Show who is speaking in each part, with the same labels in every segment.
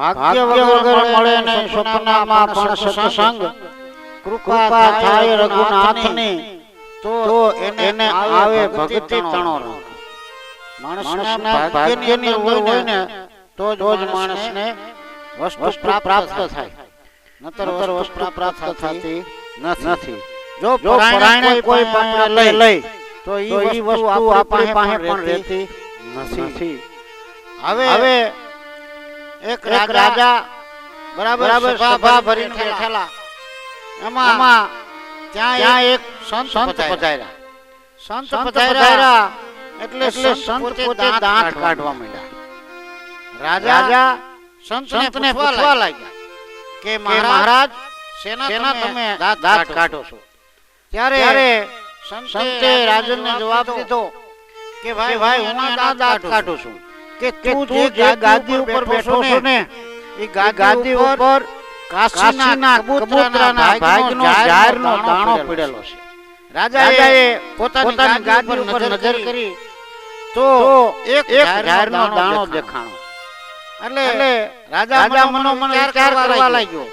Speaker 1: ભાગ્ય વગર મળે ને સપનામાં પણ સત્સંગ. કૃપા થાય રઘુનાથની તો એને આવે ભક્તિ તણો રંગ ભાગ્યની હોય ને તો જ માણસને વસ્તુ પ્રાપ્ત થાય. નતર વસ્તુ પ્રાપ્ત થતી નથી. જો પરાયણે કોઈ લઈ લઈ તો ઈ વસ્તુ આપણી પાસે પણ રહેતી નથી. હવે હવે એક રાજા બરાબર સભા ભરીને બેઠેલા. એમાં ત્યાં એક સંત પધાર્યા. સંત પધાર્યા એટલે સંત પોતે દાંત કાઢવા માંડ્યા. રાજા સંતને પૂછવા લાગ્યા. કે મહારાજ સેના તમે દાંત કાઢો છો. ત્યારે સંતે રાજનને જવાબ દીધો કે ભાઈ ભાઈ હું દાંત કાઢું છું. કે તું જે ગાદી ઉપર બેઠો છો ને એ ગાદી ઉપર કાશીના કબૂતરાના ભાગનો જાહેરનો દાણો પડેલો છે. રાજાએ પોતાની ગાદી ઉપર નજર કરી તો એક ઝાડનો દાણો દેખાણો. એટલે રાજા મનોમન વિચાર કરવા લાગ્યો.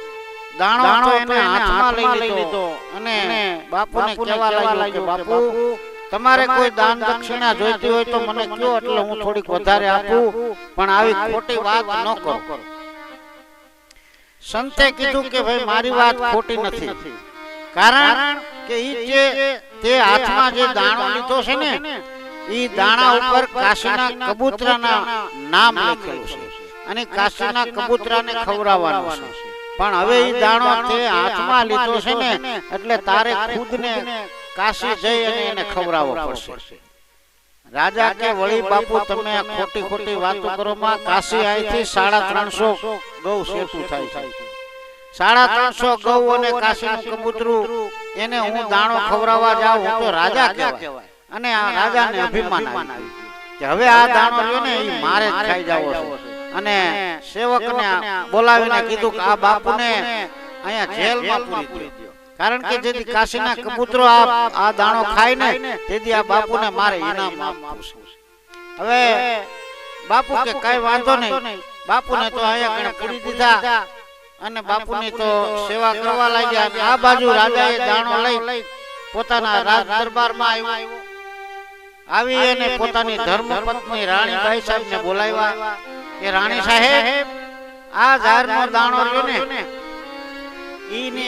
Speaker 1: દાણો એને હાથમાં લઈ લીધો અને બાપુને કહેવા લાગ્યો કે બાપુ તમારે કોઈ દાન દક્ષિણા જોઈતી હોય તો મને કયો એટલે હું થોડીક વધારે આપું પણ આવી ખોટી વાત ન કરો. સંતે કીધું કે ભાઈ મારી વાત ખોટી નથી. કારણ કે ઈ જે તે હાથમાં જે દાણો લીધો છે ને ઈ દાણા ઉપર કાશીના કબૂતરાના નામ લખેલું છે. અને કાશીના કબૂતરાને ખવડાવવાનું છે. પણ હવે ઈ દાણો તે હાથમાં લીધો છે ને એટલે તારે ખુદને કાશી જઈ અને એને ખવડાવવો પડશે. રાજા કે વળી બાપુ તમે ખોટી ખોટી વાતો કરો માં કાશી અહીંથી સાડા ત્રણસો ગૌ સેતુ થાય છે. સાડા ત્રણસો ગૌ અને કાશીનું કબૂતરું એને હું દાણો ખવડાવવા જાઉં હું તો રાજા કહેવાય. અને આ રાજાને અભિમાન આવી કે હવે આ દાણો રહ્યો ને એ મારે જ ખાઈ જવો છે. અને સેવકને બોલાવીને કીધું કે આ બાપુને અહીંયા જેલમાં પૂરી દો કારણ કે જેથી કાશીના કબૂતરો આ આ દાણો ખાય ને તેથી આ બાપુને મારે ઇનામ આપવું હવે બાપુ કે કઈ વાંધો નહીં. બાપુને તો અહીંયા કણે પૂરી દીધા અને બાપુની તો સેવા કરવા લાગ્યા. અને આ બાજુ રાજાએ દાણો લઈ પોતાના રાજ દરબારમાં આવ્યો. આવી અને પોતાની ધર્મ પત્ની રાણીબાઈ સાહેબને બોલાવ્યા. કે રાણી સાહેબ આ ઝાડનો દાણો રહ્યો ને. ઈને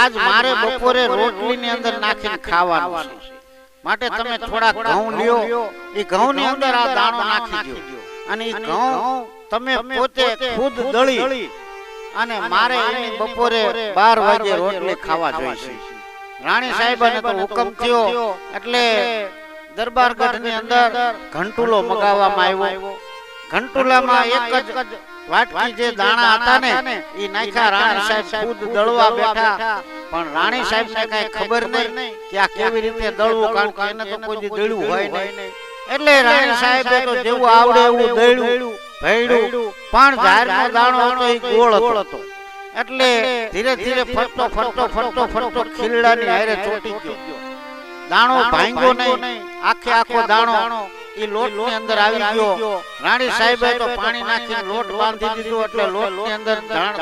Speaker 1: આજ મારે બપોરે રોટલી ની અંદર નાખીને ખાવાનું છે. માટે તમે થોડા ઘઉં લ્યો. એ ઘઉં ની અંદર આ દાણો નાખી દો અને એ ઘઉં તમે પોતે ખુદ દળી. અને મારે એની બપોરે 12 વાગે રોટલી ખાવા જોઈશે રાણી સાહેબાને તો હુકમ થયો. એટલે દરબારગઢની અંદર ઘંટુલો મગાવવામાં આવ્યો. ઘંટુલામાં એક જ વાટકી જે દાણા હતા ને એ નાખ્યા રાણી સાહેબ ખુદ દળવા બેઠા. પણ રાણી સાહેબ ને કઈ ખબર નહીં કે આ કેવી રીતે દળવું કારણ કે એને તો કોઈ દળ્યું હોય નહીં. એટલે રાણી સાહેબે તો જેવું આવડે એવું દળ્યું. ભેડ્યું પણ ઝાડનો દાણો હતો એ ગોળ હતો. એટલે ધીરે ધીરે ફરતો ફરતો ફરતો ફરતો ખીલડાની હારે ચોટી ગયો. દાણો ભાંગ્યો નહીં. આખે આખો દાણો ઈ લોટની અંદર આવી ગયો. રાણી સાહેબે તો પાણી નાખી લોટ બાંધી દીધો એટલે લોટની અંદર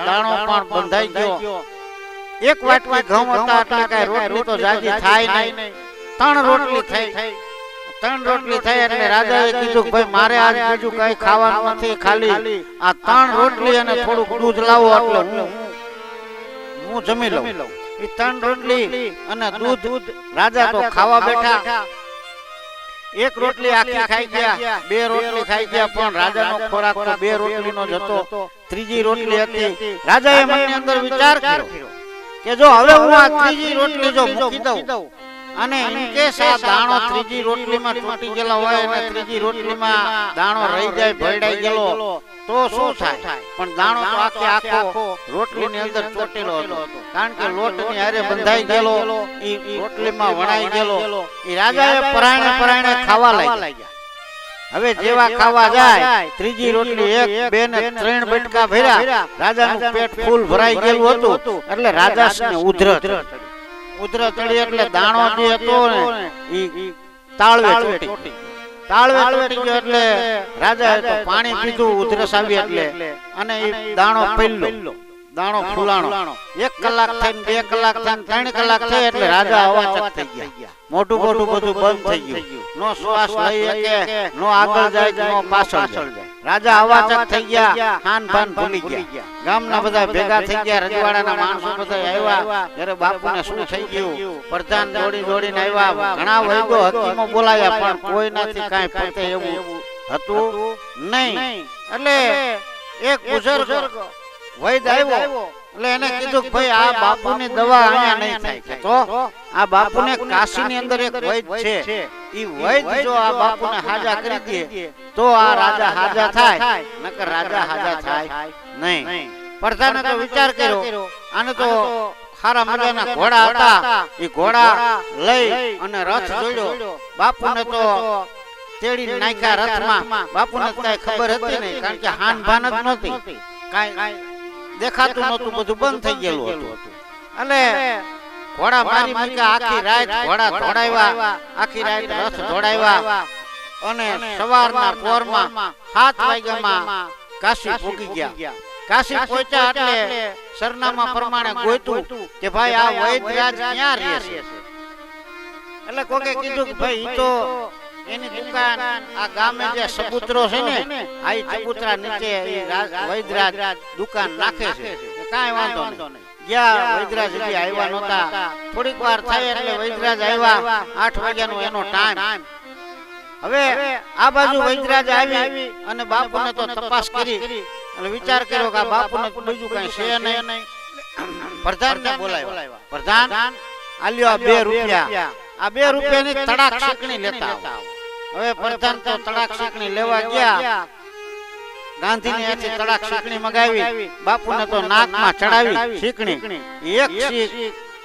Speaker 1: દાણો પણ બંધાઈ ગયો. એક વાટકી ઘઉં હતા એટલે કઈ રોટલી તો જાજી થાય નહીં. ત્રણ રોટલી થઈ. ત્રણ રોટલી થઈ એટલે રાજાએ કીધું ભાઈ મારે આજ બીજું કઈ ખાવાનું નથી ખાલી. આ ત્રણ રોટલી અને થોડુંક દૂધ લાવો એટલે હું હું. જમી લઉં. એ ત્રણ રોટલી અને દૂધ રાજા તો ખાવા બેઠા. એક રોટલી આખી ખાઈ ગયા બે રોટલી ખાઈ ગયા પણ રાજાનો ખોરાક તો બે રોટલીનો જ હતો. ત્રીજી રોટલી હતી. રાજાએ મનની અંદર વિચાર કર્યો કે જો હવે હું આ ત્રીજી રોટલી જો મૂકી દઉં. અને કે આ દાણો ત્રીજી રોટલીમાં તૂટી ગયેલો હોય અને ત્રીજી રોટલીમાં દાણો રહી જાય ભરડાઈ ગયેલો. તો શું થાય? પણ દાણો તો આખે આખો રોટલીની અંદર ચોટેલો હતો. કારણ કે લોટની હારે બંધાઈ ગયેલો ઈ રોટલીમાં વણાઈ ગયેલો ઈ રાજાએ પરાયણે પરાયણે ખાવા લાગ્યા. હવે જેવા ખાવા જાય ત્રીજી રોટલી એક બે ને ત્રણ બટકા ભર્યા. રાજાનું પેટ ફૂલ ભરાઈ ગયેલું હતું. એટલે રાજાને ઉધર ઉધર ચડી એટલે દાણો જે હતો ને ઈ તાળવે ચોટી. તાળવે તૂટી ગયો એટલે રાજાએ તો પાણી પીધું ઉધરસ આવી એટલે. અને એ દાણો પહેલો દાણો ફૂલાણો. એક કલાક થઈને બે કલાક થઈને ત્રણ કલાક થઈ એટલે રાજા અવાચક થઈ ગયા. મોટું મોટું બધું બંધ થઈ ગયું. નો શ્વાસ લઈ નો આગળ જાય નો પાછળ જાય. રાજા અવાચક થઈ ગયા ખાન પાન ભૂલી ગયા. ગામના બધા ભેગા થઈ ગયા રજવાડાના માણસો બધા આવ્યા. ત્યારે બાપુને શું થઈ ગયું? પ્રધાન દોડી દોડીને આવ્યા. ઘણા વૈદો હકીમો બોલાયા પણ કોઈનાથી કાંઈ પતે એવું હતું નહીં. એટલે એક બુઝુર્ગ વૈદ આવ્યો. એટલે એને કીધું કે ભાઈ આ બાપુની દવા અહીંયા નહીં થાય. તો આ બાપુને કાશીની અંદર એક વૈદ છે. ઈ વૈદ જો આ બાપુને હાજા કરી દે તો આ રાજા હાજા થાય. નકર રાજા હાજા થાય. નહીં. પ્રધાને તો વિચાર કર્યો. આને તો ખારા મજાના ઘોડા હતા. એ ઘોડા લઈ અને રથ જોડ્યો. બાપુને તો તેડી નાખ્યા રથમાં. બાપુને કઈ ખબર હતી નહીં કારણ કે હાન ભાન જ નહોતી. કાંઈ દેખાતું નહોતું બધું બંધ થઈ ગયેલું હતું. એટલે ઘોડા મારી મૂક્યા આખી રાત ઘોડા દોડાવ્યા આખી રાત રથ દોડાવ્યા અને સવારના પોરમાં સાત વાગ્યામાં કાશી પૂગી ગયા. કાશી પહોંચ્યા એટલે સરનામા પ્રમાણે ગોતું કે ભાઈ આ વૈદ્યરાજ ક્યાં રહે છે એટલે કોકે કીધું કે ભાઈ ઈ તો એની દુકાન આ ગામે જે સબૂતરો છે ને આ ચબૂતરા નીચે વૈદ્યરાજ દુકાન નાખે છે. કાંઈ વાંધો નહીં. ગયા વૈદ્યરાજ હજી આવ્યા નહોતા. થોડીક વાર થાય એટલે વૈદ્યરાજ આવ્યા. આઠ વાગ્યાનો એનો ટાઈમ હવે આ બાજુ વૈદ્યરાજ આવી અને બાપુને તો તપાસ કરી. અને વિચાર કર્યો કે આ બાપુને બીજું કઈ છે નહીં. પ્રધાનને બોલાવ્યા. પ્રધાન આલ્યો આ બે રૂપિયા. આ બે રૂપિયાની તડાક શીકણી લેતા હવે પ્રધાન તો તડાક શીકણી લેવા ગયા. ગાંધીની હાથે તડાક શીકણી મગાવી. બાપુને તો નાકમાં ચડાવી શીકણી એક શીખ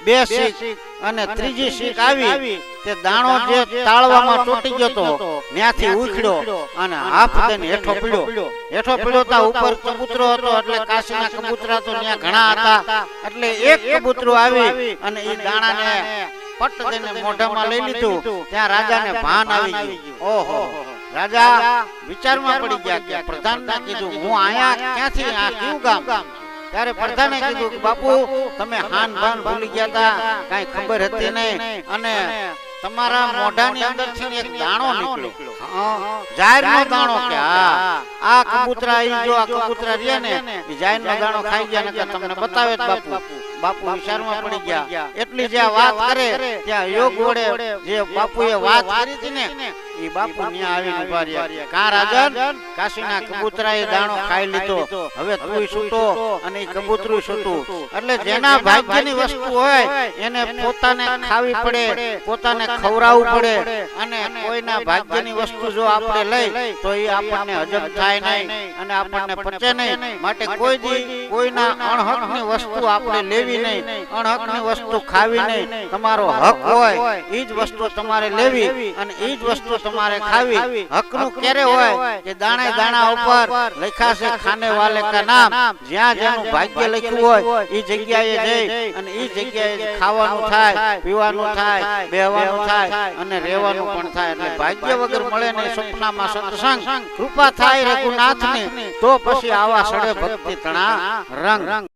Speaker 1: બે શીખ અને ત્રીજી શીખ આવી. તે દાણો જે તાળવામાં તૂટી ગયો તો ત્યાંથી ઉખડ્યો અને હાફ દઈને હેઠો પીડ્યો. હેઠો પીડ્યો તા ઉપર કબૂતરો હતો એટલે કાશીના કબૂતરા તો ત્યાં ઘણા હતા. એટલે એક કબૂતરો આવી અને એ દાણાને પટ મોઢામાં લઈ લીધું. ત્યાં રાજાને ભાન આવી ગયું. ઓહો. રાજા વિચારમાં પડી ગયા કે પ્રધાનને કીધું હું આયા ક્યાંથી? આ કયું ગામ? ત્યારે પ્રધાને કીધું બાપુ તમે હાન ભાન ભૂલી ગયા હતા કઈ ખબર હતી નહીં. અને તમારા મોઢાની અંદરથી એક દાણો નીકળ્યો. હા, જાહેરનો દાણો કે આ કબૂતરા ઈ જો આ કબૂતરા રહ્યા ને ઈ જાહેરનો દાણો ખાઈ ગયા ને તમને બતાવે બાપુ. બાપુ વિચારમાં પડી ગયા. એટલી જે વાત કરે ત્યાં યોગ વડે જે બાપુએ વાત કરી હતી ને ઈ બાપુ ન્યા આવીને ઊભા રહ્યા. કા રાજન? કાશીના કબૂતરાએ દાણો ખાઈ લીધો? હવે તું છૂટો અને કબૂતરું છૂટું. એટલે જેના ભાગ્યની વસ્તુ હોય એને પોતાને ખાવી પડે પોતાને ખવડાવવું પડે અને કોઈના ભાગ્યની વસ્તુ જો આપણે લઈ તો એ આપણને હજમ થાય નહીં અને આપણને પચે નહીં. માટે કોઈ દી કોઈના અણહકની વસ્તુ આપણે લેવી નહીં. અણહકની વસ્તુ ખાવી નહીં. તમારો હક હોય એ જ વસ્તુ તમારે લેવી અને એ જ વસ્તુ તમારે ખાવી. હકનું ક્યારે હોય કે દાણે દાણા ઉપર લખાશે ખાને વાલે કા નામ. જ્યાં જેનું ભાગ્ય લખ્યું હોય એ જગ્યાએ જઈ અને એ જગ્યાએ ખાવાનું થાય પીવાનું થાય બેહવાનું થાય અને રહેવાનું પણ થાય. એટલે ભાગ્ય વગર મળે ને સપનામાં સત્સંગ. કૃપા થાય રઘુનાથની તો પછી આવા સડે ભક્તિ તણા રંગ.